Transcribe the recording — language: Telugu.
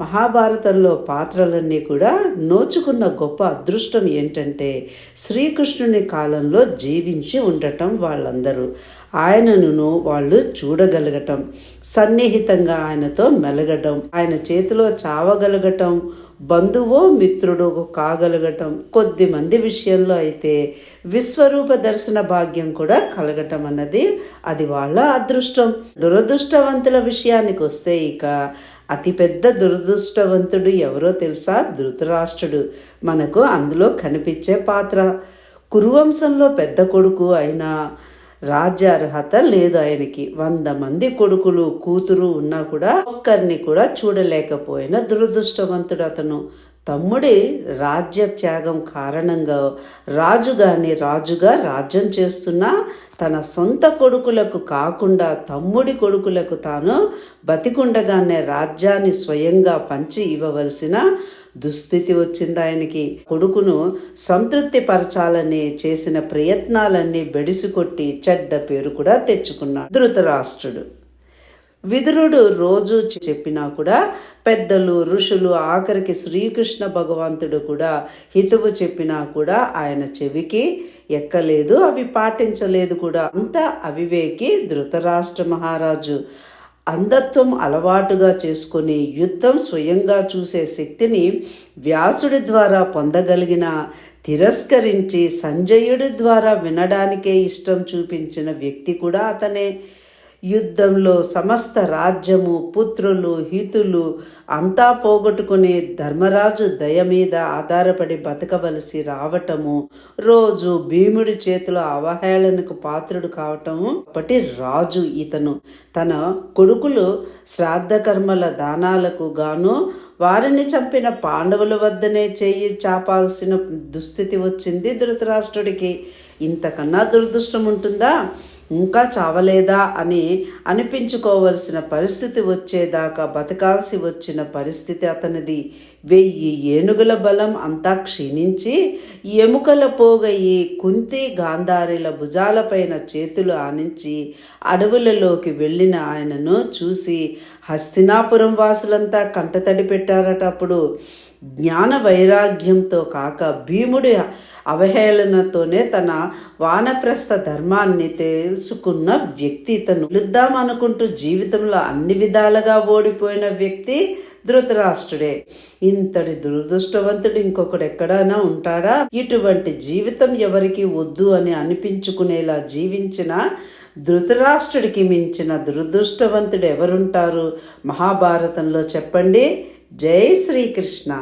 మహాభారతంలో పాత్రలన్నీ కూడా నోచుకున్న గొప్ప అదృష్టం ఏంటంటే శ్రీకృష్ణుని కాలంలో జీవించి ఉండటం వాళ్ళందరూ. ఆయనను వాళ్ళు చూడగలగటం సన్నిహితంగా ఆయనతో మెలగటం ఆయన చేతిలో చావగలగటం బంధువో మిత్రుడు కాగలగటం కొద్ది మంది విషయంలో అయితే విశ్వరూప దర్శన భాగ్యం కూడా కలగటం అన్నది అది వాళ్ళ అదృష్టం. దురదృష్టవంతుల విషయానికి వస్తే ఇక అతిపెద్ద దురదృష్టవంతుడు ఎవరో తెలుసా? ధృతరాష్ట్రుడు. మనకు అందులో కనిపించే పాత్ర. కురువంశంలో పెద్ద కొడుకు అయిన రాజ్యార్హత లేదు ఆయనకి. వంద మంది కొడుకులు కూతురు ఉన్నా కూడా ఒక్కరిని కూడా చూడలేకపోయిన దురదృష్టవంతుడు అతను. తమ్ముడి రాజ్య త్యాగం కారణంగా రాజుగాని రాజుగా రాజ్యం చేస్తున్న తన సొంత కొడుకులకు కాకుండా తమ్ముడి కొడుకులకు తాను బతికుండగానే రాజ్యాన్ని స్వయంగా పంచి ఇవ్వవలసిన దుస్థితి వచ్చింది ఆయనకి. కొడుకును సంతృప్తిపరచాలని చేసిన ప్రయత్నాలన్నీ బెడిసికొట్టి చెడ్డ పేరు కూడా తెచ్చుకున్నాడు. ధృతరాష్ట్రుడు. విదురుడు రోజు చెప్పినా కూడా పెద్దలు ఋషులు ఆఖరికి శ్రీకృష్ణ భగవంతుడు కూడా హితువు చెప్పినా కూడా ఆయన చెవికి ఎక్కలేదు అవి పాటించలేదు కూడా. అంత అవివేకి ధృతరాష్ట్ర మహారాజు అంధత్వం అలవాటుగా చేసుకొని యుద్ధం స్వయంగా చూసే శక్తిని వ్యాసుడి ద్వారా పొందగలిగిన తిరస్కరించి సంజయుడి ద్వారా వినడానికే ఇష్టం చూపించిన వ్యక్తి కూడా అతనే. యుద్ధంలో సమస్త రాజ్యము పుత్రులు హితులు అంతా పోగొట్టుకునే ధర్మరాజు దయ మీద ఆధారపడి బతకవలసి రావటము రోజు భీముడి చేతిలో అవహేళనకు పాత్రుడు కావటము అప్పటి రాజు ఇతను. తన కొడుకులు శ్రాద్ధకర్మల దానాలకు గాను వారిని చంపిన పాండవుల వద్దనే చేయి చాపాల్సిన దుస్థితి వచ్చింది ధృతరాష్ట్రుడికి. ఇంతకన్నా దురదృష్టం ఉంటుందా ఇంకా చావలేదా అని అనిపించుకోవలసిన పరిస్థితి వచ్చేదాకా బతకాల్సి వచ్చిన పరిస్థితి అతనిది. వెయ్యి ఏనుగుల బలం అంతా క్షీణించి ఎముకల పోగయి కుంతి గాంధారిల భుజాలపైన చేతులు ఆనించి అడవులలోకి వెళ్ళిన ఆయనను చూసి హస్తినాపురం వాసులంతా కంటతడి పెట్టారట అప్పుడు. జ్ఞాన వైరాగ్యంతో కాక భీముడి అవహేళనతోనే తన వానప్రస్థ ధర్మాన్ని తెలుసుకున్న వ్యక్తి. తను అనుకుంటూ జీవితంలో అన్ని విధాలుగా ఓడిపోయిన వ్యక్తి ధృతరాష్ట్రుడే. ఇంతటి దురదృష్టవంతుడు ఇంకొకడు ఎక్కడైనా ఉంటాడా? ఇటువంటి జీవితం ఎవరికి వద్దు అని అనిపించుకునేలా జీవించిన ధృతరాష్ట్రుడికి మించిన దురదృష్టవంతుడు ఎవరుంటారు? మహాభారతంలో చెప్పండి. జై శ్రీకృష్ణ.